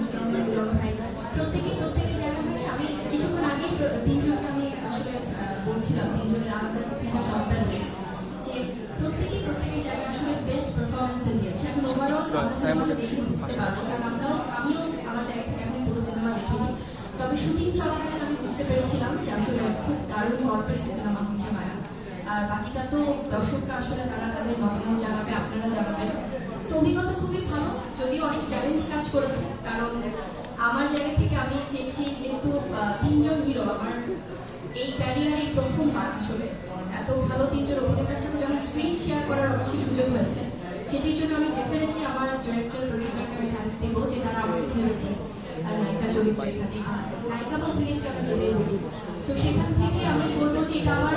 রহমান মিলন ভাই প্রত্যেকে প্রত্যেকের জায়গা থেকে আমি কিছুক্ষণ আগেই তিনজনকে আমি আসলে বলছিলাম তিনজনের আলাদা তিনটা সন্তান নিয়ে যে প্রত্যেকে প্রত্যেকের জায়গায় আসলে বেস্ট পারফরমেন্সটা দিয়েছে। এখন ওভারঅল দেখে বুঝতে পারব কারণ আমরাও আমিও আমার জায়গা থেকে এখন পুরো সিনেমা দেখিনি। তবে শুটিং চলাকালীন আমি বুঝতে পেরেছিলাম যে আসলে খুব দারুণ কর্পোরেট সিনেমা হচ্ছে মায়া। আর বাকিটা তো দর্শকরা আসলে তারা তাদের মতামত জানাবে আপনারা জানাবেন। তো অভিজ্ঞতা অনেক চ্যালেঞ্জ কাজ করেছে। কারণ আমার জায়গা থেকে আমি চেয়েছি যেহেতু তিনজন হিরো আমার এই ক্যারিয়ারে প্রথমবার আসলে। এত ভালো তিনজন অভিনেতার সাথে যখন স্ক্রিন শেয়ার করার অবশ্যই সুযোগ হয়েছে। সেটির জন্য আমি ডেফিনেটলি আমার ডিরেক্টর প্রডিউসারকে আমি থ্যাংকস দিব যে তারা আমাকে ভেবেছে। আর নায়িকা চরিত্র এখানে নায়িকা বা অভিনেত্রী আমি যেটাই বলি। তো সেখান থেকে আমি বলব যে এটা আমার